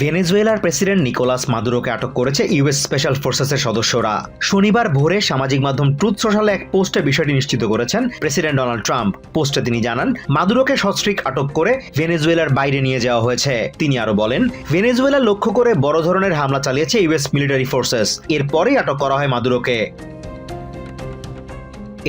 ভেনেজুয়েলার president Nicolas মাদুরোকে আটক করেছে ইউএস স্পেশাল ফোর্সেসের সদস্যরা। শনিবার ভোরে সামাজিক মাধ্যম ট্রুথ সোশ্যালে এক পোস্টে বিষয়টি নিশ্চিত করেছেন প্রেসিডেন্ট ডোনাল্ড ট্রাম্প। পোস্টে তিনি জানান, মাদুরোকে সস্ত্রীক আটক করে ভেনেজুয়েলার বাইরে নিয়ে যাওয়া হয়েছে। তিনি আরও বলেন, ভেনেজুয়েলা লক্ষ্য করে বড় ধরনের হামলা চালিয়েছে ইউএস মিলিটারি ফোর্সেস। এরপরেই আটক করা হয় মাদুরোকে।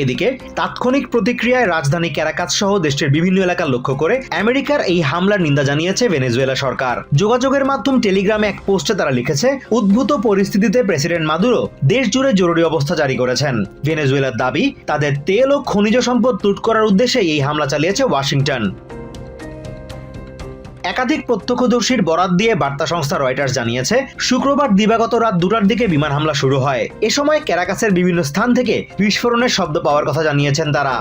এদিকে তাৎক্ষণিক প্রতিক্রিয়ায় রাজধানী ক্যারাকাত সহ দেশটির বিভিন্ন এলাকা লক্ষ্য করে আমেরিকার এই হামলার নিন্দা জানিয়েছে ভেনেজুয়েলা সরকার। যোগাযোগের মাধ্যম টেলিগ্রামে এক পোস্টে তারা লিখেছে, উদ্ভূত পরিস্থিতিতে প্রেসিডেন্ট মাদুরো দেশ জুড়ে জরুরি অবস্থা জারি করেছেন। ভেনেজুয়েলার দাবি, তাদের তেল ও খনিজ সম্পদ লুট করার উদ্দেশ্যে এই হামলা চালিয়েছে ওয়াশিংটন। একাধিক প্রত্যক্ষদর্শীর বরাত দিয়ে বার্তা সংস্থা রয়টার্স জানিয়েছে, শুক্রবার দিবাগত রাত দুটার দিকে বিমান হামলা শুরু হয়। এ সময় ক্যারাকাসের বিভিন্ন স্থান থেকে বিস্ফোরণের শব্দ পাওয়ার কথা জানিয়েছেন তারা।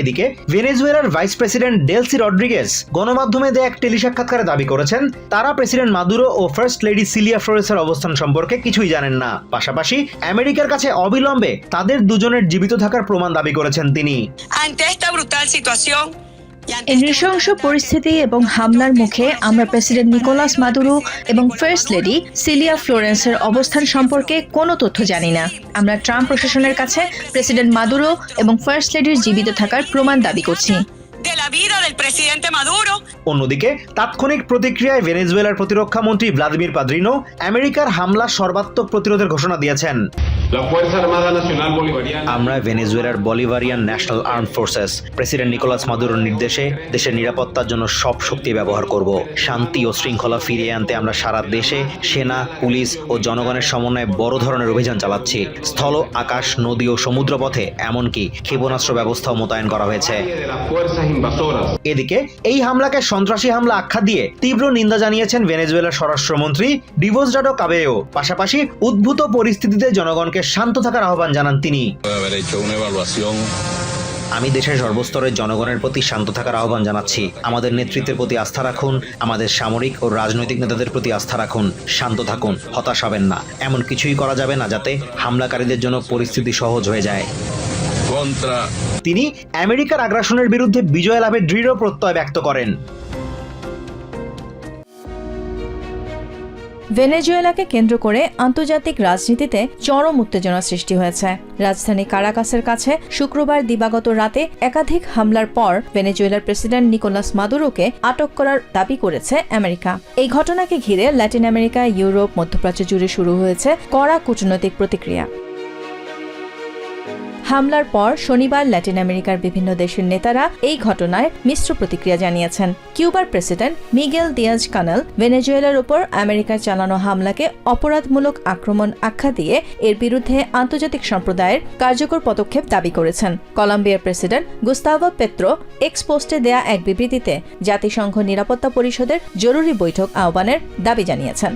এদিকে, ভেনেজুয়েলার ভাইস প্রেসিডেন্ট ডেলসি রড্রিগেস গণমাধ্যমে দেয়া এক টেলিসাক্ষাৎকারে দাবি করেছেন, তারা প্রেসিডেন্ট মাদুরো ও ফার্স্ট লেডি সিলিয়া ফ্লোরেসের অবস্থান সম্পর্কে কিছুই জানেন না। পাশাপাশি, আমেরিকার কাছে অবিলম্বে তাদের দুজনের জীবিত থাকার প্রমাণ দাবি করেছেন তিনি। এই নৃশংস পরিস্থিতি এবং হামলার মুখে আমরা প্রেসিডেন্ট নিকোলাস মাদুরো এবং ফার্স্ট লেডি সিলিয়া ফ্লোরেন্সের অবস্থান সম্পর্কে কোনো তথ্য জানি না। আমরা ট্রাম্প প্রশাসনের কাছে প্রেসিডেন্ট মাদুরো এবং ফার্স্ট লেডির জীবিত থাকার প্রমাণ দাবি করছি। De la vida del presidente Maduro. অন্যদিকে তাৎক্ষণিক প্রতিক্রিয়ায় ভেনেজুয়েলার প্রতিরক্ষা মন্ত্রী ভ্লাদিমির পাদ্রিনো আমেরিকার হামলা সর্বাত্মক প্রতিরোধের ঘোষণা দিয়েছেন। আমরা ভেনেজুয়েলার Bolivarian national armed forces president Nicolas মাদুরোর নির্দেশে দেশের নিরাপত্তার জন্য সব শক্তি ব্যবহার করব। শান্তি ও শৃঙ্খলা ফিরিয়ে আনতে আমরা সারা দেশে সেনা পুলিশ ও জনগণের সমন্বয়ে বড় ধরনের অভিযান চালাচ্ছি। স্থল আকাশ নদী ও সমুদ্রপথে এমনকি ক্ষেপণাস্ত্র ব্যবস্থাও মোতায়েন করা হয়েছে। এদিকে, এই হামলাকে সন্ত্রাসী হামলা আখ্যা দিয়ে তীব্র নিন্দা জানিয়েছেন ভেনেজুয়েলার স্বরাষ্ট্রমন্ত্রী ডিভোসডাডো কাবেও। পাশাপাশি উদ্ভূত পরিস্থিতিতে জনগণকে শান্ত থাকার আহ্বান জানান তিনি। আমি দেশের সর্বস্তরের জনগণের প্রতি শান্ত থাকার আহ্বান জানাচ্ছি। আমাদের নেতৃত্বের প্রতি আস্থা রাখুন, আমাদের সামরিক ও রাজনৈতিক নেতাদের প্রতি আস্থা রাখুন, শান্ত থাকুন, হতাশ হবেন না। এমন কিছুই করা যাবে না যাতে হামলাকারীদের জন্য পরিস্থিতি সহজ হয়ে যায়। Contra তিনি আমেরিকার আগ্রাসনের বিরুদ্ধে বিজয় লাভের দৃঢ় প্রত্যয় ব্যক্ত করেন। ভেনেজুয়েলাকে কেন্দ্র করে আন্তর্জাতিক রাজনীতিতে চরম উত্তেজনা সৃষ্টি হয়েছে। রাজধানী কারাকাসের কাছে শুক্রবার দিবাগত রাতে একাধিক হামলার পর ভেনেজুয়েলার প্রেসিডেন্ট নিকোলাস মাদুরোকে আটক করার দাবি করেছে আমেরিকা। এই ঘটনাকে ঘিরে ল্যাটিন আমেরিকা ইউরোপ মধ্যপ্রাচ্য জুড়ে শুরু হয়েছে কড়া কূটনৈতিক প্রতিক্রিয়া। হামলার পর শনিবার ল্যাটিন আমেরিকার বিভিন্ন দেশের নেতারা এই ঘটনায় মিশ্র প্রতিক্রিয়া জানিয়েছেন। কিউবার প্রেসিডেন্ট মিগেল দিয়াজ কানাল ভেনেজুয়েলার উপর আমেরিকার চালানো হামলাকে অপরাধমূলক আক্রমণ আখ্যা দিয়ে এর বিরুদ্ধে আন্তর্জাতিক সম্প্রদায়ের কার্যকর পদক্ষেপ দাবি করেছেন। কলম্বিয়ার প্রেসিডেন্ট গুস্তাভো পেত্রো এক্স পোস্টে দেয়া এক বিবৃতিতে জাতিসংঘ নিরাপত্তা পরিষদের জরুরি বৈঠক আহ্বানের দাবি জানিয়েছেন।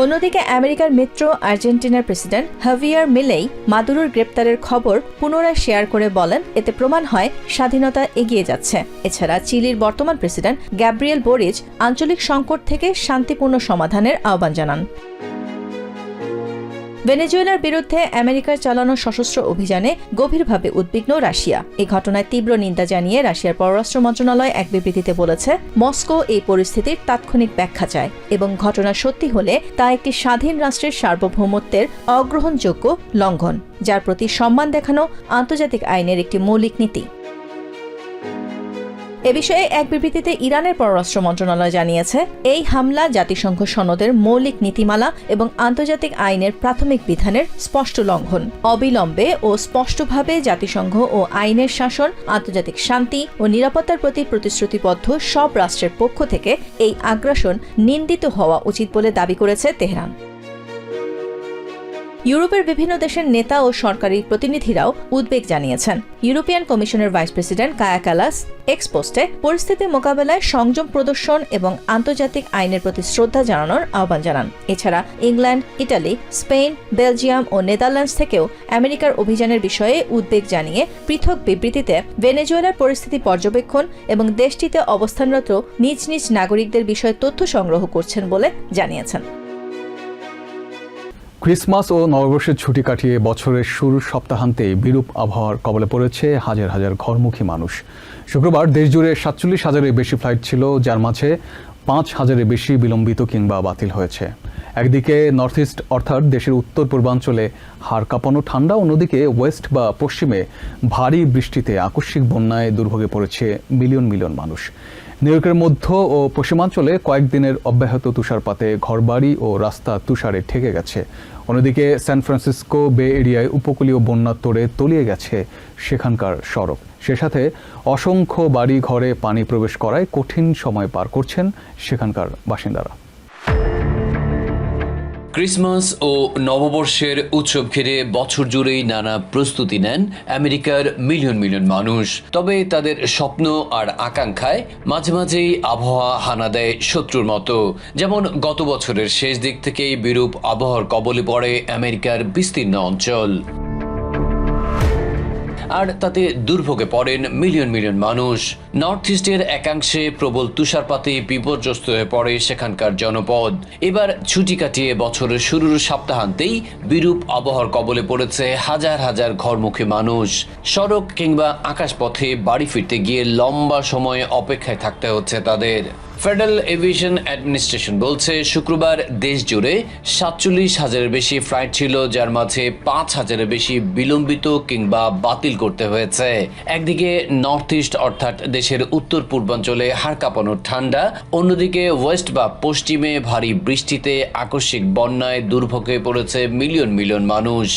অন্যদিকে আমেরিকার মিত্র আর্জেন্টিনার প্রেসিডেন্ট হাভিয়ার মিলেই মাদুরোর গ্রেপ্তারের খবর পুনরায় শেয়ার করে বলেন, এতে প্রমাণ হয় স্বাধীনতা এগিয়ে যাচ্ছে। এছাড়া চিলির বর্তমান প্রেসিডেন্ট গ্যাব্রিয়েল বোরিজ আঞ্চলিক সংকট থেকে শান্তিপূর্ণ সমাধানের আহ্বান জানান। ভেনেজুয়েলার বিরুদ্ধে আমেরিকার চালানো সশস্ত্র অভিযানে গভীরভাবে উদ্বিগ্ন রাশিয়া। এই ঘটনায় তীব্র নিন্দা জানিয়ে রাশিয়ার পররাষ্ট্র মন্ত্রণালয় এক বিবৃতিতে বলেছে, মস্কো এই পরিস্থিতির তাৎক্ষণিক ব্যাখ্যা চায় এবং ঘটনা সত্যি হলে তা একটি স্বাধীন রাষ্ট্রের সার্বভৌমত্বের অগ্রহণযোগ্য লঙ্ঘন, যার প্রতি সম্মান দেখানো আন্তর্জাতিক আইনের একটি মৌলিক নীতি। এ বিষয়ে এক বিবৃতিতে ইরানের পররাষ্ট্র মন্ত্রণালয় জানিয়েছে, এই হামলা জাতিসংঘ সনদের মৌলিক নীতিমালা এবং আন্তর্জাতিক আইনের প্রাথমিক বিধানের স্পষ্ট লঙ্ঘন। অবিলম্বে ও স্পষ্টভাবে জাতিসংঘ ও আইনের শাসন, আন্তর্জাতিক শান্তি ও নিরাপত্তার প্রতি প্রতিশ্রুতিবদ্ধ সব রাষ্ট্রের পক্ষ থেকে এই আগ্রাসন নিন্দিত হওয়া উচিত বলে দাবি করেছে তেহরান। ইউরোপের বিভিন্ন দেশের নেতা ও সরকারি প্রতিনিধিরাও উদ্বেগ জানিয়েছেন। ইউরোপিয়ান কমিশনের ভাইস প্রেসিডেন্ট কায়া ক্যালাস এক্সপোস্টে পরিস্থিতি মোকাবেলায় সংযম প্রদর্শন এবং আন্তর্জাতিক আইনের প্রতি শ্রদ্ধা জানানোর আহ্বান জানান। এছাড়া ইংল্যান্ড, ইটালি, স্পেন, বেলজিয়াম ও নেদারল্যান্ডস থেকেও আমেরিকার অভিযানের বিষয়ে উদ্বেগ জানিয়ে পৃথক বিবৃতিতে ভেনেজুয়েলার পরিস্থিতি পর্যবেক্ষণ এবং দেশটিতে অবস্থানরত নিজ নিজ নাগরিকদের বিষয়ে তথ্য সংগ্রহ করছেন বলে জানিয়েছেন। ক্রিসমাস ও নববর্ষের ছুটি কাটিয়ে বছরের শুরুর সপ্তাহান্তে বিরূপ আবহাওয়ার কবলে পড়েছে হাজার হাজার ঘরমুখী মানুষ। শুক্রবার দেশজুড়ে সাতচল্লিশ হাজারের বেশি ফ্লাইট ছিল, যার মাঝে পাঁচ হাজারের বেশি বিলম্বিত কিংবা বাতিল হয়েছে। একদিকে নর্থ ইস্ট অর্থাৎ দেশের উত্তর পূর্বাঞ্চলে হাড় কাঁপানো ঠান্ডা অন্যদিকে ওয়েস্ট বা পশ্চিমে ভারী বৃষ্টিতে আকস্মিক বন্যায় দুর্ভোগে পড়েছে মিলিয়ন মিলিয়ন মানুষ। নিউ ইয়র্কের মধ্য ও পশ্চিমাঞ্চলে কয়েকদিনের অব্যাহত তুষারপাতে ঘরবাড়ি ও রাস্তা তুষারে ঠেকে গেছে। অন্যদিকে সান ফ্রান্সিসকো বে এরিয়ায় উপকূলীয় বন্যার তোড়ে তলিয়ে গেছে সেখানকার সড়ক। সে সাথে অসংখ্য বাড়ি ঘরে পানি প্রবেশ করায় কঠিন সময় পার করছেন সেখানকার বাসিন্দারা। ক্রিসমাস ও নববর্ষের উৎসব ঘিরে বছর জুড়েই নানা প্রস্তুতি নেন আমেরিকার মিলিয়ন মিলিয়ন মানুষ। তবে তাদের স্বপ্ন আর আকাঙ্ক্ষায় মাঝে মাঝেই আবহাওয়া হানা দেয় শত্রুর মতো। যেমন গত বছরের শেষ দিক থেকেই বিরূপ আবহাওয়ার কবলে পড়ে আমেরিকার বিস্তীর্ণ অঞ্চল। আর তাতে দুর্ভোগে পড়েন মিলিয়ন মিলিয়ন মানুষ। নর্থ ইস্টের একাংশে প্রবল তুষারপাতে বিপর্যস্ত হয়ে পড়ে সেখানকার জনপদ। এবার ছুটি কাটিয়ে বছরের শুরুর সপ্তাহান্তেই বিরূপ আবহাওয়ার কবলে পড়েছে হাজার হাজার ঘরমুখী মানুষ। সড়ক কিংবা আকাশপথে বাড়ি ফিরতে গিয়ে লম্বা সময় অপেক্ষায় থাকতে হচ্ছে তাদের। ফেডারেল এভিয়েশন অ্যাডমিনিস্ট্রেশন বলছে, শুক্রবার দেশ জুড়ে সাতচল্লিশ হাজারের বেশি ফ্লাইট ছিল, যার মাঝে পাঁচ হাজারের বেশি বিলম্বিত কিংবা বাতিল করতে হয়েছে। একদিকে নর্থ ইস্ট অর্থাৎ দেশের উত্তর পূর্বাঞ্চলে হাড় কাঁপানোর ঠান্ডা, অন্যদিকে ওয়েস্ট বা পশ্চিমে ভারী বৃষ্টিতে আকস্মিক বন্যায় দুর্ভোগে পড়েছে মিলিয়ন মিলিয়ন মানুষ।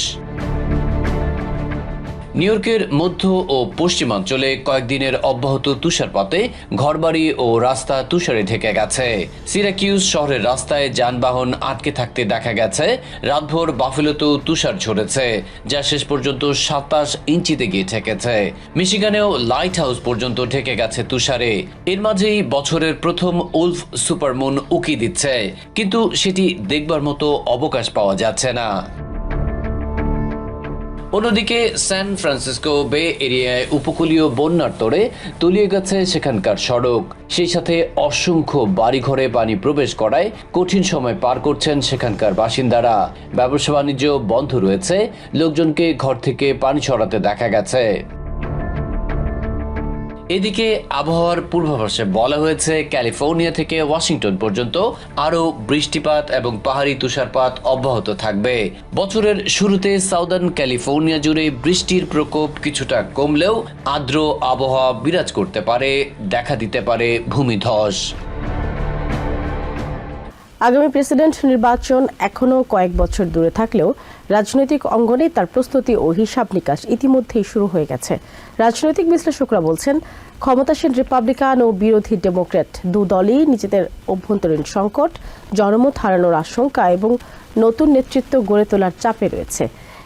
নিউ ইয়র্কের মধ্য ও পশ্চিমাঞ্চলে কয়েকদিনের অব্যাহত তুষারপাতে ঘরবাড়ি ও রাস্তা তুষারে ঢেকে গেছে। সিরাকিউজ শহরের রাস্তায় যানবাহন আটকে থাকতে দেখা গেছে। রাতভর বাফেলোতেও তুষার ঝরেছে, যা শেষ পর্যন্ত সাতাশ ইঞ্চিতে গিয়ে ঠেকেছে। মিশিগানেও লাইট হাউস পর্যন্ত ঢেকে গেছে তুষারে। এর মাঝেই বছরের প্রথম উলফ সুপারমুন উকি দিচ্ছে, কিন্তু সেটি দেখবার মতো অবকাশ পাওয়া যাচ্ছে না। অন্যদিকে স্যান ফ্রান্সিসকো বে এরিয়ায় উপকূলীয় বন্যার তোড়ে তলিয়ে গেছে সেখানকার সড়ক। সেই সাথে অসংখ্য বাড়িঘরে পানি প্রবেশ করায় কঠিন সময় পার করছেন সেখানকার বাসিন্দারা। ব্যবসা বাণিজ্য বন্ধ রয়েছে, লোকজনকে ঘর থেকে পানি ছড়াতে দেখা গেছে। এদিকে আবহাওয়ার পূর্বাভাসে বলা হয়েছে, ক্যালিফোর্নিয়া থেকে ওয়াশিংটন পর্যন্ত আরও বৃষ্টিপাত এবং পাহাড়ি তুষারপাত অব্যাহত থাকবে। বছরের শুরুতে সাউদার্ন ক্যালিফোর্নিয়া জুড়ে বৃষ্টির প্রকোপ কিছুটা কমলেও আর্দ্র আবহাওয়া বিরাজ করতে পারে, দেখা দিতে পারে ভূমিধস। আগামী প্রেসিডেন্ট নির্বাচন এখনও কয়েক বছর দূরে থাকলেও রাজনৈতিক অঙ্গনে তার প্রস্তুতি ও হিসাব নিকাশ ইতিমধ্যেই শুরু হয়ে গেছে। রাজনৈতিক বিশ্লেষকরা বলছেন, ক্ষমতাসীন রিপাবলিকান ও বিরোধী ডেমোক্র্যাট দু দলই নিজেদের অভ্যন্তরীণ সংকট, জনমত হারানোর আশঙ্কা এবং নতুন নেতৃত্ব গড়ে তোলার চাপে রয়েছে।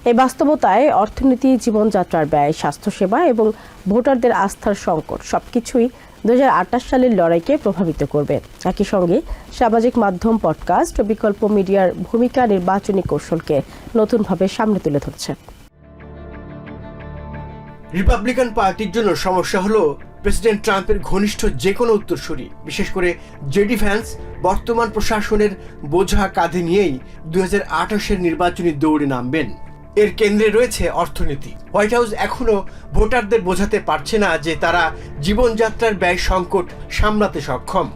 এই বাস্তবতায় অর্থনীতি, জীবনযাত্রার ব্যয়, স্বাস্থ্যসেবা এবং ভোটারদের আস্থার সংকট সবকিছুই দুহাজার আঠাশ সালের লড়াইকে প্রভাবিত করবে। একই সঙ্গে সামাজিক মাধ্যম পডকাস্ট ও বিকল্প মিডিয়ার ভূমিকা নির্বাচনী কৌশলকে নতুনভাবে সামনে তুলে ধরছে। রিপাবলিকান পার্টির জন্য সমস্যা হলো প্রেসিডেন্ট ট্রাম্পের ঘনিষ্ঠ যে কোনো উত্তরসূরি, বিশেষ করে জেডি ফ্যান্স বর্তমান প্রশাসনের বোঝা কাঁধে নিয়েই দু হাজার নির্বাচনী দৌড়ে নামবেন। এর কেন্দ্রে রয়েছে অর্থনীতি। হোয়াইট হাউস এখনও ভোটারদের বোঝাতে পারছে না যে তারা জীবনযাত্রার ব্যয় সংকট সামলাতে সক্ষম।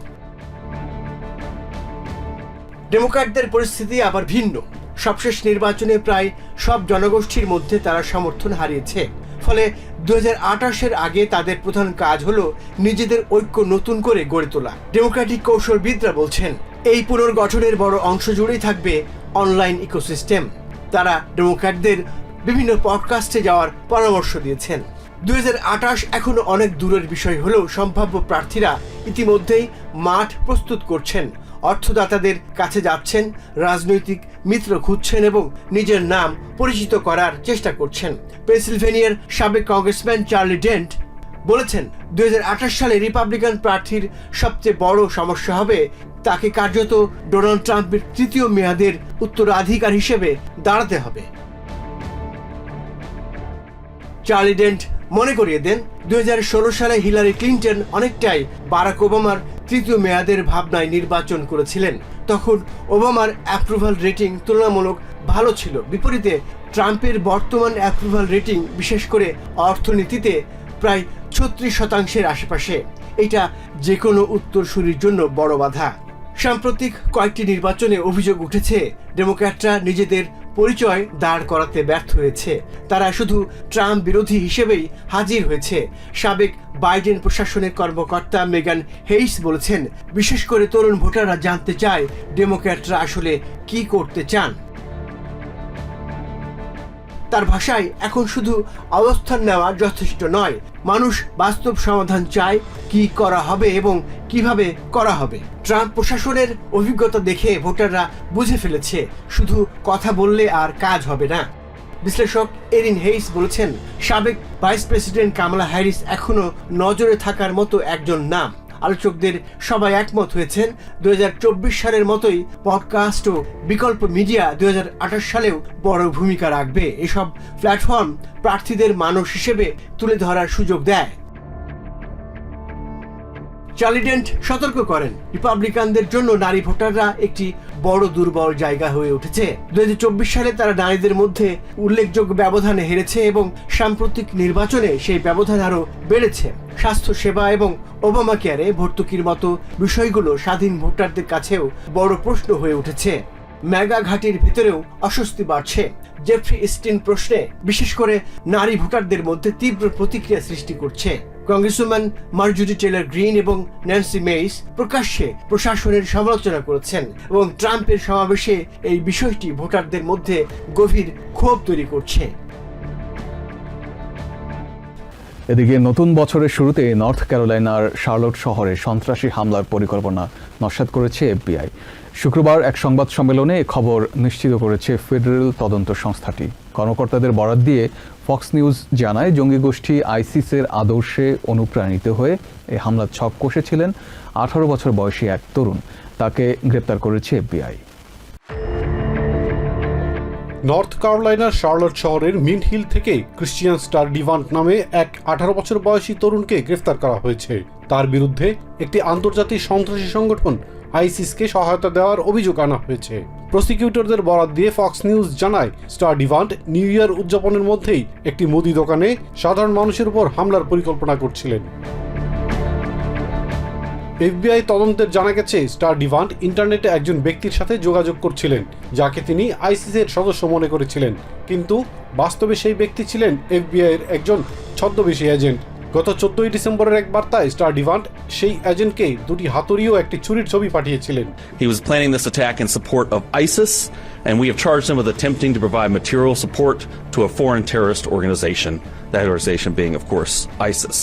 ডেমোক্র্যাটদের পরিস্থিতি আবার ভিন্ন। সবশেষ নির্বাচনে প্রায় সব জনগোষ্ঠীর মধ্যে তারা সমর্থন হারিয়েছে। ফলে দু হাজার আগে তাদের প্রধান কাজ হলো নিজেদের ঐক্য নতুন করে গড়ে তোলা। ডেমোক্রেটিক কৌশলবিদরা বলছেন, এই পুনর্গঠনের বড় অংশ জুড়েই থাকবে অনলাইন ইকোসিস্টেম। তারা ডেমোক্র্যাটদের বিভিন্ন পডকাস্টে যাওয়ার পরামর্শ দিয়েছেন। দুই এখনও অনেক দূরের বিষয় হলেও সম্ভাব্য প্রার্থীরা ইতিমধ্যেই মাঠ প্রস্তুত করছেন। অর্থদাতাদের কাছে যাচ্ছেন, রাজনৈতিক মিত্র খুঁজছেন এবং নিজের নাম পরিচিত করার চেষ্টা করছেন। পেনসিলভেনিয়ার সাবেক কংগ্রেসম্যান চার্লি ডেন্ট বলেছেন, দুই হাজার আঠাশ সালে রিপাবলিকান প্রার্থীর সবচেয়ে বড় সমস্যা হবে তাকে কার্যত ডোনাল্ড ট্রাম্পের তৃতীয় মেয়াদের উত্তরাধিকার হিসেবে দাঁড়াতে হবে। চার্লি ডেন্ট মনে করিয়ে দেন দু হাজার ষোলো সালে হিলারি ক্লিন্টন অনেকটাই বারাক ওবামার তৃতীয় মেয়াদের ভাবনায় নির্বাচন করেছিলেন। তখন ওবামার অ্যাপ্রুভাল রেটিং তুলনামূলক ভালো ছিল। বিপরীতে ট্রাম্পের বর্তমান অ্যাপ্রুভাল রেটিং বিশেষ করে অর্থনীতিতে প্রায় ছত্রিশ শতাংশের আশেপাশে। এটা যে কোনো উত্তরসূরির জন্য বড় বাধা। সাম্প্রতিক কয়েকটি নির্বাচনে অভিযোগ উঠেছে, ডেমোক্র্যাটরা নিজেদের পরিচয় দাঁড় করাতে ব্যর্থ হয়েছে। তারা শুধু ট্রাম্প বিরোধী হিসেবেই হাজির হয়েছে। সাবেক বাইডেন প্রশাসনের কর্মকর্তা মেগান হেইস বলেছেন, বিশেষ করে তরুণ ভোটাররা জানতে চায় ডেমোক্র্যাটরা আসলে কি করতে চান। তার ভাষায় এখন শুধু অবস্থান নেওয়া যথেষ্ট নয়। মানুষ বাস্তব সমাধান চায় কি করা হবে এবং কীভাবে করা হবে। ট্রাম্প প্রশাসনের অভিজ্ঞতা দেখে ভোটাররা বুঝে ফেলেছে, শুধু কথা বললে আর কাজ হবে না। বিশ্লেষক এরিন হেইস বলেছেন, সাবেক ভাইস প্রেসিডেন্ট কামলা হ্যারিস এখনও নজরে থাকার মতো একজন নাম আলোচকদের সবাই একমত হয়েছেন। দু হাজার চব্বিশ সালের মতোই পডকাস্ট ও বিকল্প মিডিয়া দুই হাজার আঠাশ সালেও বড় ভূমিকা রাখবে। এসব প্ল্যাটফর্ম প্রার্থীদের মানুষ হিসেবে তুলে ধরার সুযোগ দেয়। চার্লিডেন্ট সতর্ক করেন। রিপাবলিকানদের জন্য নারী ভোটাররা একটি বড় দুর্বল জায়গা হয়ে উঠেছে। দুহাজার চব্বিশ সালে তারা নারীদের মধ্যে উল্লেখযোগ্য ব্যবধানে হেরেছে এবং সাম্প্রতিক নির্বাচনে সেই ব্যবধান আরও বেড়েছে। স্বাস্থ্য সেবা এবং ওবামা কেয়ারে ভর্তুকির মতো বিষয়গুলো স্বাধীন ভোটারদের কাছেও বড় প্রশ্ন হয়ে উঠেছে। মেগা ঘাটির ভিতরেও অস্বস্তি বাড়ছে। জেফ্রি স্টিন প্রশ্নে, বিশেষ করে নারী ভোটারদের মধ্যে তীব্র প্রতিক্রিয়া সৃষ্টি করছে। কংগ্রেসম্যান মার্জুরি টেলার গ্রিন এবং ন্যান্সি মেইস প্রকাশ্যে প্রশাসনের সমালোচনা করেছেন এবং ট্রাম্পের সমাবেশে এই বিষয়টি ভোটারদের মধ্যে গভীর ক্ষোভ তৈরি করছে। এদিকে নতুন বছরের শুরুতে নর্থ ক্যারোলাইনার শার্লট শহরে সন্ত্রাসী হামলার পরিকল্পনা নস্যাৎ করেছে এফবিআই। শুক্রবার এক সংবাদ সম্মেলনে এ খবর নিশ্চিত করেছে ফেডারেল তদন্ত সংস্থাটি। কর্মকর্তাদের বরাত দিয়ে ফক্স নিউজ জানায়, জঙ্গি গোষ্ঠী আইসিসের আদর্শে অনুপ্রাণিত হয়ে এই হামলার ছক কষেছিলেন আঠারো বছর বয়সী এক তরুণ। তাকে গ্রেপ্তার করেছে এফবিআই। নর্থ কারোলাইনার শার্লট শহরের মিন্ট হিল থেকে ক্রিশ্চিয়ান স্টার ডিভান্ট নামে এক আঠারো বছর বয়সী তরুণকে গ্রেফতার করা হয়েছে। তার বিরুদ্ধে একটি আন্তর্জাতিক সন্ত্রাসী সংগঠন আইসিসকে সহায়তা দেওয়ার অভিযোগ আনা হয়েছে। প্রসিকিউটরদের বরাত দিয়ে ফক্স নিউজ জানায়, স্টার ডিভান্ট নিউ ইয়ার উদযাপনের মধ্যেই একটি মুদি দোকানে সাধারণ মানুষের উপর হামলার পরিকল্পনা করছিলেন। এফবিআই তদন্তের জানা গেছে, স্টার ডিভান্ট ইন্টারনেটে একজন ব্যক্তির সাথে যোগাযোগ করছিলেন, যাকে তিনি আইসিসের সদস্য মনে করেছিলেন। কিন্তু বাস্তবে সেই ব্যক্তি ছিলেন এফবিআই এর একজন ছদ্মবেশী এজেন্ট। গত চোদ্দই ডিসেম্বরের এক বার্তায় স্টার ডিভান্ট সেই এজেন্টকে দুটি হাতুড়িও একটি চুরির ছবি পাঠিয়েছিলেন। He was planning this attack in support of ISIS and we have charged him with attempting to provide material support to a foreign terrorist organisation organisation being of course ISIS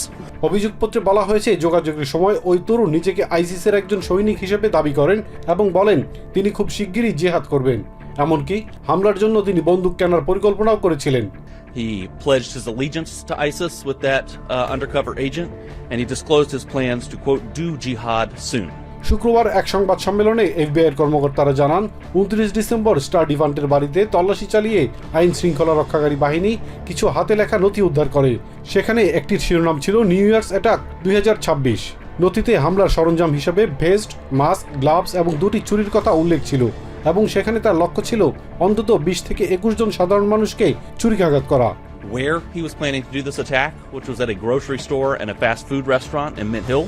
অভিযোগপত্রে বলা হয়েছে যোগাযোগের সময় ওই তরুণ নিজেকে আইসিসের একজন সৈনিক হিসেবে দাবি করেন এবং বলেন তিনি খুব শিগগিরই জিহাদ করবেন। এমনকি হামলার জন্য তিনি বন্দুক কেনার পরিকল্পনাও করেছিলেন। He pledged his allegiance to ISIS with that uh, undercover agent, and he disclosed his plans to, quote, do jihad soon. শুক্রবার এক সংবাদ সম্মেলনে এফবিআই এর কর্মকর্তারা জানান উনত্রিশ ডিসেম্বর স্টার ডিভান্টের বাড়িতে তল্লাশি চালিয়ে আইন শৃঙ্খলা রক্ষাকারী বাহিনী কিছু হাতে লেখা নথি উদ্ধার করে। সেখানে একটির শিরোনাম ছিল নিউ ইয়ার্স অ্যাটাক দুই হাজার ছাব্বিশ। নথিতে হামলার সরঞ্জাম হিসেবে ভেস্ট মাস্ক গ্লাভস এবং দুটি চুরির কথা উল্লেখ ছিল। এবং সেখানে তার লক্ষ্য ছিল অন্তত বিশ থেকে একুশ জন সাধারণ মানুষকে চুরিকাঘাত করা। Where he was planning to do this attack, which was at a grocery store and a fast food restaurant in Mint Hill,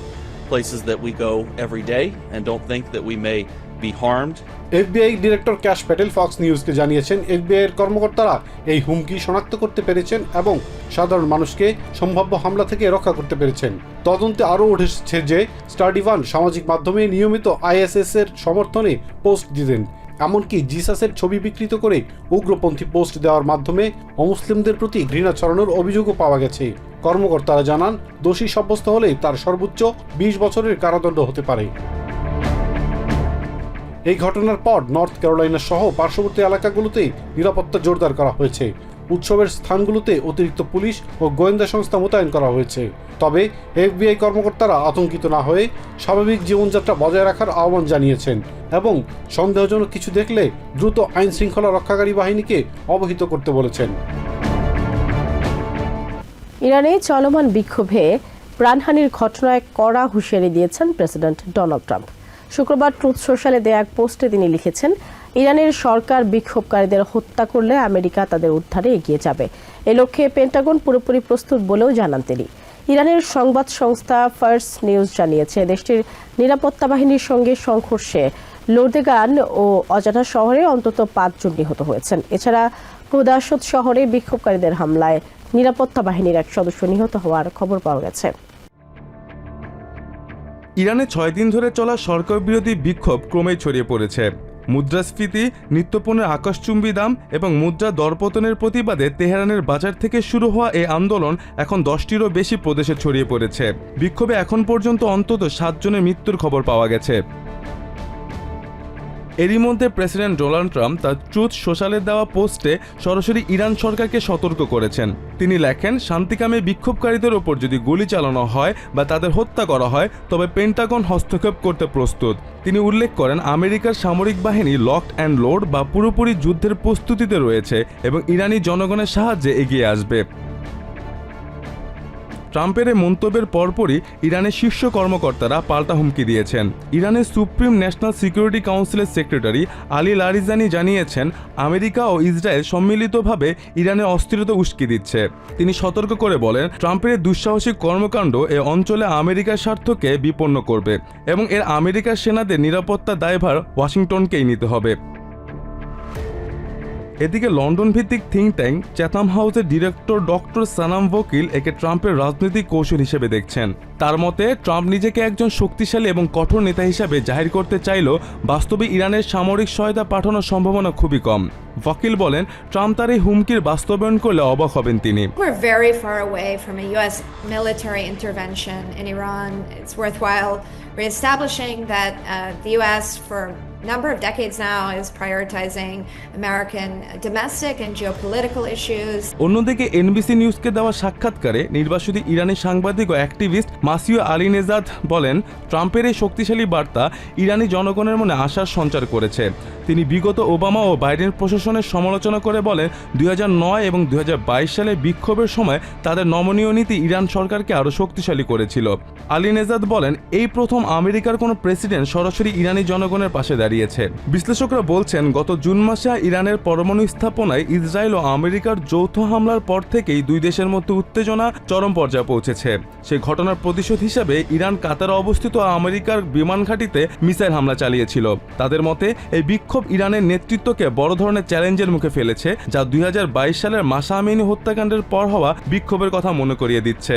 places that we go every day and don't think that we may be harmed. FBI director Kash Patel Fox নিউজকে জানিয়েছেন FBI এর কর্মকর্তারা এই হুমকি শনাক্ত করতে পেরেছেন এবং সাধারণ মানুষকে সম্ভাব্য হামলা থেকে রক্ষা করতে পেরেছেন। তদন্তে আরও উঠেছে যে স্টাডিভান সামাজিক মাধ্যমে নিয়মিত আইএসএস এর সমর্থনে পোস্ট দিতেন। এমনকি জিসাসের ছবি বিকৃত করে উগ্রপন্থী পোস্ট দেওয়ার মাধ্যমে অমুসলিমদের প্রতি ঘৃণা ছড়ানোর অভিযোগও পাওয়া গেছে। কর্মকর্তারা জানান, দোষী সাব্যস্ত হলে তার সর্বোচ্চ বিশ বছরের কারাদণ্ড হতে পারে। এই ঘটনার পর নর্থ ক্যারোলাইনা সহ পার্শ্ববর্তী এলাকাগুলোতে নিরাপত্তা জোরদার করা হয়েছে। উৎসবের স্থানগুলোতে অতিরিক্ত পুলিশ ও গোয়েন্দা সংস্থা মোতায়েন করা হয়েছে। তবে এফবিআই কর্মকর্তারা আতঙ্কিত না হয়ে স্বাভাবিক জীবনযাত্রা বজায় রাখার আহ্বান জানিয়েছেন এবং সন্দেহজনক কিছু দেখলে দ্রুত আইন শৃঙ্খলা রক্ষাকারী বাহিনীকে অবহিত করতে বলেছেন। ইরানে চলমান বিক্ষোভে প্রাণহানির ঘটনায় কড়া হুঁশিয়ারি দিয়েছেন প্রেসিডেন্ট ডোনাল্ড ট্রাম্প। শুক্রবার ট্রুথ সোশ্যালে দেয়া এক পোস্টে তিনি লিখেছেন ইরানের সরকার বিক্ষোভকারীদের হত্যা করলে আমেরিকা তাদের উদ্ধারে এগিয়ে যাবে। এ লক্ষ্যে পেন্টাগন পুরোপুরি প্রস্তুত বলেও জানান তিনি। ইরানের সংবাদ সংস্থা ফার্স নিউজ জানিয়েছে, দেশটির নিরাপত্তা বাহিনীর সঙ্গে সংঘর্ষে লোর্দেগান ও অজানা শহরে অন্তত পাঁচজন নিহত হয়েছেন। এছাড়া হুদাসত শহরে বিক্ষোভকারীদের হামলায় নিরাপত্তা বাহিনীর এক সদস্য নিহত হওয়ার খবর পাওয়া গেছে। ইরানে ছয় দিন ধরে চলা সরকার বিরোধী বিক্ষোভ ক্রমেই ছড়িয়ে পড়েছে। মুদ্রাস্ফীতি, নিত্যপণ্যের আকাশচুম্বী দাম এবং মুদ্রা দরপতনের প্রতিবাদে তেহরানের বাজার থেকে শুরু হওয়া এই আন্দোলন এখন দশটিরও বেশি প্রদেশে ছড়িয়ে পড়েছে। বিক্ষোভে এখন পর্যন্ত অন্তত সাতজনের মৃত্যুর খবর পাওয়া গেছে। এরই মধ্যে প্রেসিডেন্ট ডোনাল্ড ট্রাম্প তার ট্রুথ সোশ্যালে দেওয়া পোস্টে সরাসরি ইরান সরকারকে সতর্ক করেছেন। তিনি লেখেন, শান্তিকামী বিক্ষোভকারীদের ওপর যদি গুলি চালানো হয় বা তাদের হত্যা করা হয়, তবে পেন্টাগন হস্তক্ষেপ করতে প্রস্তুত। তিনি উল্লেখ করেন, আমেরিকার সামরিক বাহিনী লকড অ্যান্ড লোড বা পুরোপুরি যুদ্ধের প্রস্তুতিতে রয়েছে এবং ইরানি জনগণের সাহায্যে এগিয়ে আসবে। ট্রাম্পের এই মন্তব্যের পরপরই ইরানের শীর্ষ কর্মকর্তারা পাল্টা হুমকি দিয়েছেন। ইরানের সুপ্রিম ন্যাশনাল সিকিউরিটি কাউন্সিলের সেক্রেটারি আলী লারিজানি জানিয়েছেন, আমেরিকা ও ইসরায়েল সম্মিলিতভাবে ইরানের অস্থিরতা উস্কি দিচ্ছে। তিনি সতর্ক করে বলেন, ট্রাম্পের দুঃসাহসিক কর্মকাণ্ড এ অঞ্চলে আমেরিকার স্বার্থকে বিপন্ন করবে এবং এর আমেরিকার সেনাদের নিরাপত্তা দায়ভার ওয়াশিংটনকেই নিতে হবে। এদিকে লন্ডন ভিত্তিক থিঙ্ক ট্যাঙ্ক চ্যাথাম হাউসের ডিরেক্টর ডক্টর সানাম ওকিল একে ট্রাম্পের রাজনৈতিক কৌশল হিসেবে দেখছেন। তার মতে ট্রাম্প নিজেকে একজন শক্তিশালী এবং কঠোর নেতা হিসাবে জাহির করতে চাইলেও বাস্তবে ইরানের সামরিক সহায়তা পাঠানোর সম্ভাবনা খুবই কম। ওয়াকিল বলেন ট্রাম্প তার এই হুমকির বাস্তবায়ন করলে অবাক হবেন তিনি। Reestablishing that uh, the U.S. for number of decades now is prioritizing American domestic and geopolitical issues. অন্যদিকে এনবিসি নিউজকে দেওয়া সাক্ষাৎকারে নির্বাসিত ইরানি সাংবাদিক ও অ্যাক্টিভিস্ট মাসিও আলী নেজাদ বলেন, ট্রাম্পের এই শক্তিশালী বার্তা ইরানি জনগণের মনে আশার সঞ্চার করেছে তিনি বিগত ওবামা ও বাইডেন প্রশাসনের সমালোচনা করে বলেন, দুই হাজার নয় এবং দুই হাজার বাইশ সালে বিক্ষোভের সময় তাদের নমনীয় নীতি ইরান সরকারকে আরও শক্তিশালী করেছিল আলী নেজাদ বলেন, এই প্রথম আমেরিকার কোনো প্রেসিডেন্ট সরাসরি ইরানি জনগণের পাশে দাঁড়িয়েছে। বিশ্লেষকরা বলছেন, গত জুন মাসে ইরানের পরমাণু স্থাপনায় ইসরায়েল ও আমেরিকার যৌথ হামলার পর থেকেই দুই দেশের মধ্যে উত্তেজনা চরম পর্যায়ে পৌঁছেছে। সেই ঘটনার প্রতিশোধ হিসেবে ইরান কাতারে অবস্থিত আমেরিকার বিমান ঘাঁটিতে মিসাইল হামলা চালিয়েছিল। তাদের মতে, এই বিক্ষোভ ইরানের নেতৃত্বকে বড় ধরনের চ্যালেঞ্জের মুখে ফেলেছে, যা দুই হাজার বাইশ সালের মাসা আমিনী হত্যাকাণ্ডের পর হওয়া বিক্ষোভের কথা মনে করিয়ে দিচ্ছে।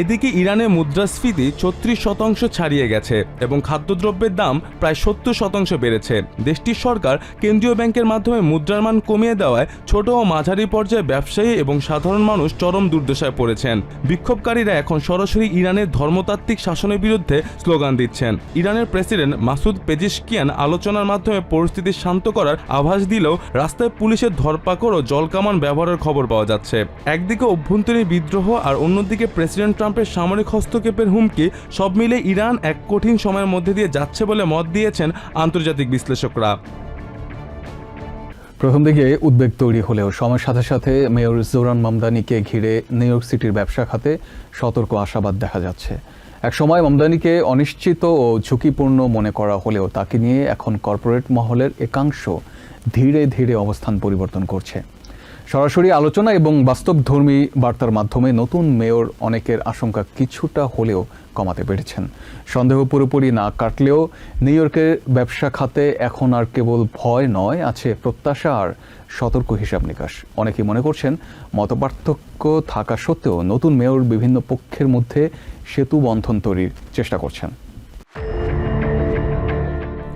এদিকে ইরানে মুদ্রাস্ফীতি ছত্রিশ শতাংশ ছাড়িয়ে গেছে এবং খাদ্যদ্রব্যের দাম প্রায় সত্তর শতাংশ বেড়েছে। দেশটির সরকার কেন্দ্রীয় ব্যাংকের মাধ্যমে মুদ্রার মান কমিয়ে দেওয়ায় ছোট ও মাঝারি পর্যায়ে ব্যবসায়ী এবং সাধারণ মানুষ চরম দুর্দশায় পড়েছেন। বিক্ষোভকারীরা এখন সরাসরি ইরানের ধর্মতাত্ত্বিক শাসনের বিরুদ্ধে স্লোগান দিচ্ছেন। ইরানের প্রেসিডেন্ট মাসুদ পেজিশকিয়ান আলোচনার মাধ্যমে পরিস্থিতি শান্ত করার আভাস দিলেও রাস্তায় পুলিশের ধরপাকড় ও জলকামান ব্যবহারের খবর পাওয়া যাচ্ছে। একদিকে অভ্যন্তরীণ বিদ্রোহ আর অন্যদিকে প্রেসিডেন্ট ট্রাম্পের সামরিক হস্তক্ষেপের হুমকি সব মিলে ইরান এক কঠিন সময়ের মধ্যে দিয়ে যাচ্ছে বলে মত দিয়েছেন আন্তর্জাতিক বিশ্লেষকরা। প্রথম দিকে উদ্বেগ তৈরি হলেও সময়ের সাথে সাথে মেয়র জোরান মামদানিকে ঘিরে নিউ ইয়র্ক সিটির ব্যবসা খাতে সতর্ক আশাবাদ দেখা যাচ্ছে। এক সময় মামদানিকে অনিশ্চিত ও ঝুঁকিপূর্ণ মনে করা হলেও তাকে নিয়ে এখন কর্পোরেট মহলের একাংশ ধীরে ধীরে অবস্থান পরিবর্তন করছে। সরাসরি আলোচনা এবং বাস্তবধর্মী বার্তার মাধ্যমে নতুন মেয়র অনেকের আশঙ্কা কিছুটা হলেও কমাতে পেরেছেন। সন্দেহ পুরোপুরি না কাটলেও নিউ ইয়র্কের ব্যবসা খাতে এখন আর কেবল ভয় নয়, আছে প্রত্যাশা আর সতর্ক হিসাব নিকাশ। অনেকেই মনে করছেন মতপার্থক্য থাকা সত্ত্বেও নতুন মেয়র বিভিন্ন পক্ষের মধ্যে সেতু বন্ধন তৈরির চেষ্টা করছেন।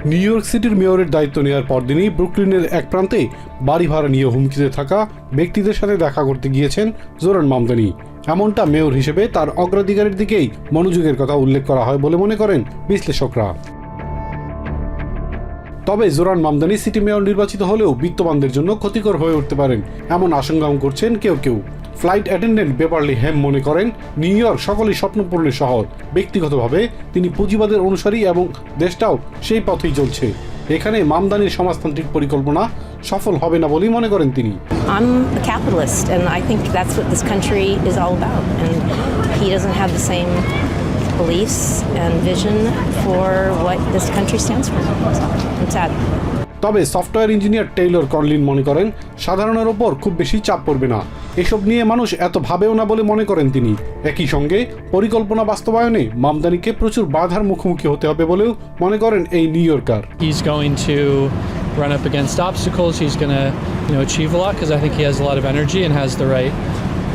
নিউ ইয়র্ক সিটির মেয়রের দায়িত্ব নেওয়ার পর পরদিনই ব্রুকলিনের এক প্রান্তে বাড়ি ভাড়া নিয়ে হুমকিতে থাকা ব্যক্তিদের সাথে দেখা করতে গিয়েছেন জোরান মামদানি। এমনটা মেয়র হিসেবে তার অগ্রাধিকারের দিকেই মনোযোগের কথা উল্লেখ করা হয় বলে মনে করেন বিশ্লেষকরা। তবে জোরান মামদানি সিটি মেয়র নির্বাচিত হলেও বিত্তবানদের জন্য ক্ষতিকর হয়ে উঠতে পারেন এমন আশঙ্কাও করছেন কেউ কেউ। ফ্লাইট অ্যাটেন্ডেন্ট বেপারলি হ্যাম মনে করেন নিউ ইয়র্ক সকলেই স্বপ্নপূর্ণের শহর ব্যক্তিগতভাবে তিনি পুঁজিবাদের অনুসারী এবং দেশটাও সেই পথেই চলছে এখানে মামদানির সমাজতান্ত্রিক পরিকল্পনা সফল হবে না বলেই মনে করেন তিনি I'm a capitalist, and I think that's what this country is all about. And he doesn't have the same beliefs and vision for what this country stands for. It's sad. তবে সফটওয়্যার ইঞ্জিনিয়ার টেইলর কনলিন মনে করেন সাধারণের ওপর খুব বেশি চাপ পড়বে না এসব নিয়ে মানুষ এত ভাবেও না বলে মনে করেন তিনি একই সঙ্গে পরিকল্পনা বাস্তবায়নে মামদানিকে প্রচুর বাধার মুখোমুখি হতে হবে বলেও মনে করেন এই New Yorker run up against obstacles. He's going to, you know, achieve a lot because I think he has a lot of energy and has the right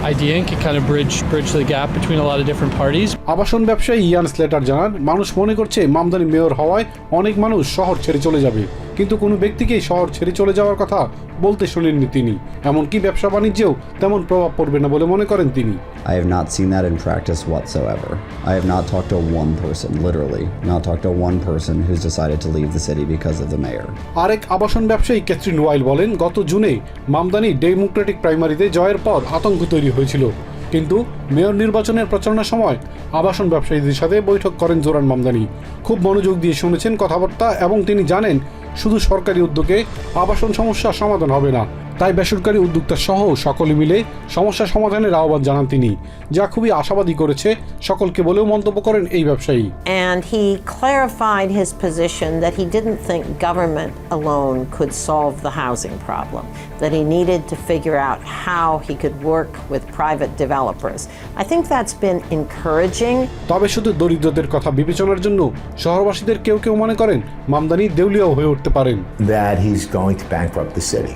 idea and can kind of bridge bridge the gap between a lot of different parties. আবাসন ব্যবসায়ী ইয়ান স্লেটার জানান মানুষ মনে করছে Mamdani mayor হওয়ায় অনেক মানুষ শহর ছেড়ে চলে যাবে কিন্তু কোনো ব্যক্তিকেই শহর ছেড়ে চলে যাওয়ার কথা বলতে শোনেননি তিনি এমনকি ব্যবসা বাণিজ্যেও তেমন প্রভাব পড়বে না বলে মনে করেন তিনি I have not seen that in practice whatsoever. I have not talked to one person, literally, not talked to one person who's decided to leave the city because of the mayor. আরেক আবাসন ব্যবসায়ী Catherine ওয়াইল বলেন গত জুনে Mamdani Democratic প্রাইমারিতে জয়ের পর আতঙ্ক তৈরি হয়েছিল কিন্তু মেয়র নির্বাচনের প্রচারণার সময় আবাসন ব্যবসায়ীদের সাথে বৈঠক করেন জোরান মামদানি। খুব মনোযোগ দিয়ে শুনেছেন কথাবার্তা এবং তিনি জানেন শুধু সরকারি উদ্যোগে আবাসন সমস্যার সমাধান হবে না। তাই বেসরকারি উদ্যোক্তা সহ সকলে মিলে সমস্যা সমাধানের আহ্বান জানান তিনি যা খুবই আশাবাদী করেছে সকলকে বলেও মন্তব্য করেন এই ব্যবসায়ী। And he clarified his position that he didn't think government alone could solve the housing problem, that he needed to figure out how he could work with private developers. I think that's been encouraging. তবে শুধু দরিদ্রদের কথা বিবেচনার জন্য শহরবাসীদের কেউ কেউ মনে করেন মামদানি দেউলিয়াও হয়ে উঠতে পারেন that he's going to bankrupt the city.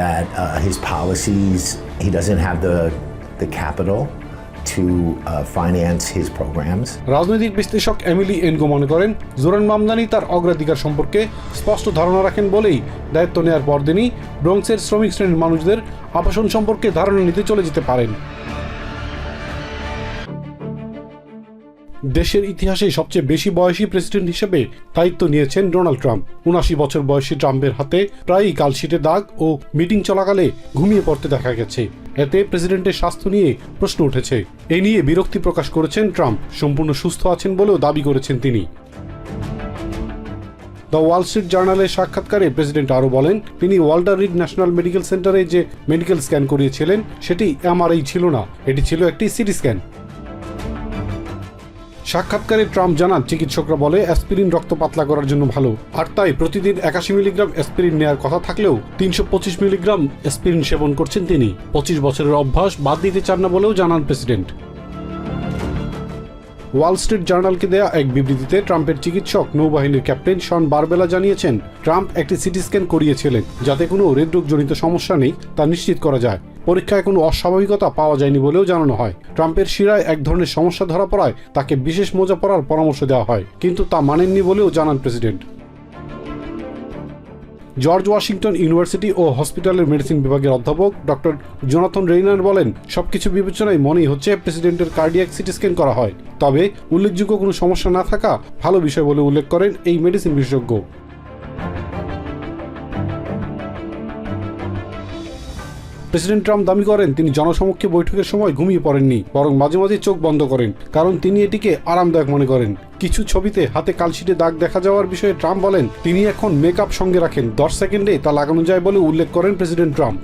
That uh, his policies, he doesn't have the, the capital to uh, finance his programs. রাজনৈতিক বিশ্লেষক এমিলি এনগো মনে করেন জোরান মামদানি তার অগ্রাধিকার সম্পর্কে স্পষ্ট ধারণা রাখেন বলেই দায়িত্ব নেওয়ার পরদিনই ব্রঙ্কসের শ্রমিক শ্রেণির মানুষদের আবাসন সম্পর্কে ধারণা নিতে চলে যেতে পারেন দেশের ইতিহাসে সবচেয়ে বেশি বয়সী প্রেসিডেন্ট হিসেবে দায়িত্ব নিয়েছেন ডোনাল্ড ট্রাম্প। উনাশি বছর বয়সী ট্রাম্পের হাতে প্রায়ই কালশিটে দাগ ও মিটিং চলাকালে ঘুমিয়ে পড়তে দেখা গেছে। এতে প্রেসিডেন্টের স্বাস্থ্য নিয়ে প্রশ্ন উঠেছে। এ নিয়ে বিরক্তি প্রকাশ করেছেন ট্রাম্প। সম্পূর্ণ সুস্থ আছেন বলেও দাবি করেছেন তিনি। দ্য ওয়াল স্ট্রিট জার্নালের সাক্ষাৎকারে প্রেসিডেন্ট আরও বলেন, তিনি ওয়াল্টার রিড ন্যাশনাল মেডিকেল সেন্টারে যে মেডিকেল স্ক্যান করিয়েছিলেন, সেটি এমআরআই ছিল না। এটি ছিল একটি সিটি স্ক্যান। সাক্ষাৎকারে ট্রাম্প জানান, চিকিৎসকরা বলে, অ্যাসপিরিন রক্ত পাতলা করার জন্য ভালো। আর তাই প্রতিদিন একাশি মিলিগ্রাম অ্যাসপিরিন নেওয়ার কথা থাকলেও তিনশো পঁচিশ মিলিগ্রাম অ্যাসপিরিন সেবন করছেন তিনি। পঁচিশ বছরের অভ্যাস বাদ দিতে চান না বলেও জানান প্রেসিডেন্ট। ওয়াল স্ট্রিট জার্নালকে দেয়া এক বিবৃতিতে ট্রাম্পের চিকিৎসক, নৌবাহিনীর ক্যাপ্টেন শন বারবেলা জানিয়েছেন, ট্রাম্প একটি সিটি স্ক্যান করিয়েছিলেন, যাতে কোনো হৃদরোগজনিত সমস্যা নেই, তা নিশ্চিত করা যায়। পরীক্ষায় কোনো অস্বাভাবিকতা পাওয়া যায়নি বলেও জানানো হয়। ট্রাম্পের শিরায় এক ধরনের সমস্যা ধরা পড়ায় তাকে বিশেষ মোজা পরার পরামর্শ দেওয়া হয়, কিন্তু তা মানেননি বলেও জানান প্রেসিডেন্ট। জর্জ ওয়াশিংটন ইউনিভার্সিটি ও হসপিটালের মেডিসিন বিভাগের অধ্যাপক ডক্টর জোনাথন রেইনার বলেন, সবকিছু বিবেচনায় মনেই হচ্ছে প্রেসিডেন্টের কার্ডিয়াক সিটি স্ক্যান করা হয়। তবে উল্লেখযোগ্য কোনো সমস্যা না থাকা ভালো বিষয় বলে উল্লেখ করেন এই মেডিসিন বিশেষজ্ঞ। প্রেসিডেন্ট ট্রাম্প দাবি করেন, তিনি জনসমক্ষে বৈঠকের সময় ঘুমিয়ে পড়েননি, বরং মাঝে মাঝে চোখ বন্ধ করেন, কারণ তিনি এটিকে আরামদায়ক মনে করেন। কিছু ছবিতে হাতে কালশিটে দাগ দেখা যাওয়ার বিষয়ে ট্রাম্প বলেন, তিনি এখন মেকআপ সঙ্গে রাখেন, দশ সেকেন্ডে তা লাগানো যায় বলে উল্লেখ করেন president Trump.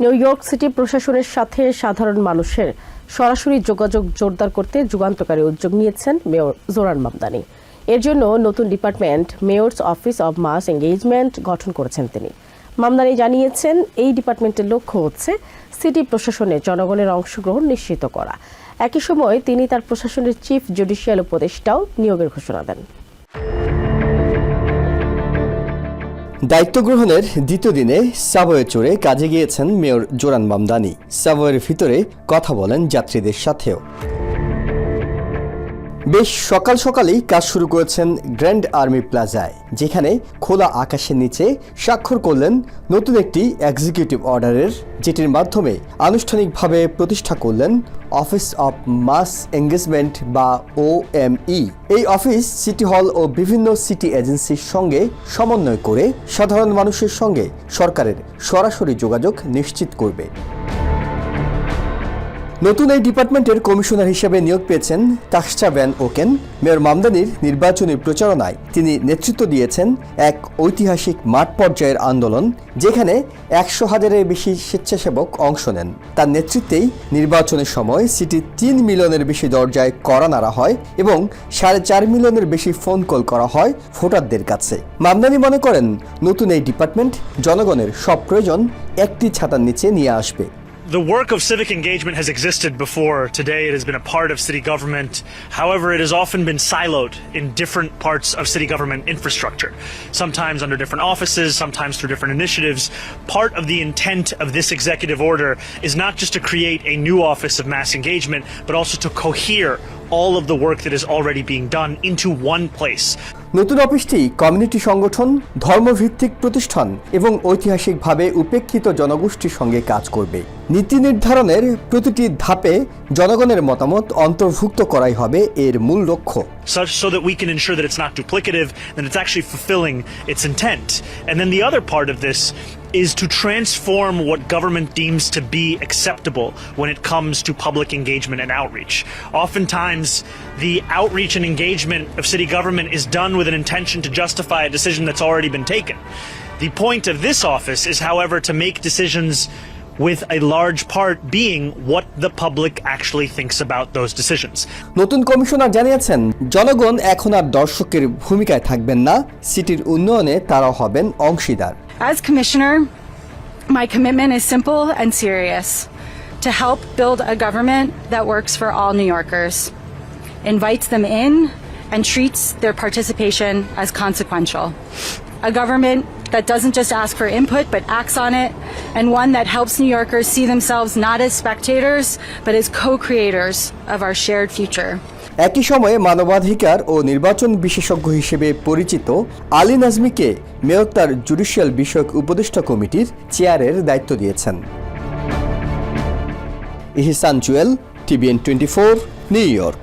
New York City প্রশাসনের সাথে সাধারণ মানুষের সরাসরি যোগাযোগ জোরদার করতে যুগান্তকারী উদ্যোগ নিয়েছেন মেয়র জোরান মামদানি। এর জন্য নতুন department, mayor's office of mass engagement গঠন করেছেন তিনি। মামদানি জানিয়েছেন, এই ডিপার্টমেন্টের লক্ষ্য হচ্ছে সিটি প্রশাসনে জনগণের অংশগ্রহণ নিশ্চিত করা। একই সময় তিনি তার প্রশাসনের চিফ জুডিশিয়াল উপদেষ্টাও নিয়োগের ঘোষণা দেন। দায়িত্ব গ্রহণের দ্বিতীয় দিনে সাবওয়ে চড়ে কাজে গিয়েছেন মেয়র জোরান মামদানি। সাবওয়ের ভিতরে কথা বলেন যাত্রীদের সাথেও। বেশ সকাল সকালেই কাজ শুরু করেছেন গ্র্যান্ড আর্মি প্লাজায়, যেখানে খোলা আকাশের নিচে স্বাক্ষর করলেন নতুন একটি এক্সিকিউটিভ অর্ডারের যেটির মাধ্যমে আনুষ্ঠানিকভাবে প্রতিষ্ঠা করলেন অফিস অফ মাস এঙ্গেজমেন্ট বা ওএমই এই অফিস সিটি হল ও বিভিন্ন সিটি এজেন্সির সঙ্গে সমন্বয় করে সাধারণ মানুষের সঙ্গে সরকারের সরাসরি যোগাযোগ নিশ্চিত করবে। নতুন এই ডিপার্টমেন্টের কমিশনার হিসেবে নিয়োগ পেয়েছেন তাকসা ভ্যান ওকেন। মেয়র মামদানির নির্বাচনী প্রচারণায় তিনি নেতৃত্ব দিয়েছেন এক ঐতিহাসিক মাঠ পর্যায়ের আন্দোলন, যেখানে একশো হাজারের বেশি স্বেচ্ছাসেবক অংশ নেন। তার নেতৃত্বেই নির্বাচনের সময় সিটি তিন মিলিয়নের বেশি দরজায় করা নাড়া হয় এবং সাড়ে চার মিলিয়নের বেশি ফোন কল করা হয় ভোটারদের কাছে। মামদানি মনে করেন, নতুন এই ডিপার্টমেন্ট জনগণের সব প্রয়োজন একটি ছাতার নিচে নিয়ে আসবে। The work of civic engagement has existed before. Today, it has been a part of city government. However, it has often been siloed in different parts of city government infrastructure, sometimes under different offices, sometimes through different initiatives. Part of the intent of this executive order is not just to create a new office of mass engagement, but also to cohere all of the work that is already being done into one place. নতুন অফিসটি community সংগঠন ধর্মভিত্তিক প্রতিষ্ঠান এবং ঐতিহাসিকভাবে উপেক্ষিত জনগোষ্ঠীর সঙ্গে কাজ করবে নীতি নির্ধারণের প্রতিটি ধাপে জনগণের মতামত অন্তর্ভুক্ত করাই হবে এর মূল লক্ষ্য such so that we can ensure that it's not duplicative and it's actually fulfilling its intent. And then the other part of this is to transform what government deems to be acceptable when it comes to public engagement and outreach. Oftentimes, the outreach and engagement of city government is done with an intention to justify a decision that's already been taken. The point of this office is, however, to make decisions with a large part being what the public actually thinks about those decisions. নতুন commissioner জানিয়েছেন জনগণ এখন আর দর্শকের ভূমিকায় থাকবেন না সিটির উন্নয়নে তারা হবেন অংশীদার As Commissioner, my commitment is simple and serious to help build a government that works for all New Yorkers, Invites them in, and treats their participation as consequential. A government that doesn't just ask for input but acts on it, and one that helps New Yorkers see themselves not as spectators but as co creators of our shared future. একই সময়ে মানবাধিকার ও নির্বাচন বিশেষজ্ঞ হিসেবে পরিচিত আলী নাজমিকে mayor তার judicial বিষয়ক উপদেষ্টা কমিটির চেয়ারের দায়িত্ব দিয়েছেন Ihsan Jewel TVN twenty four New York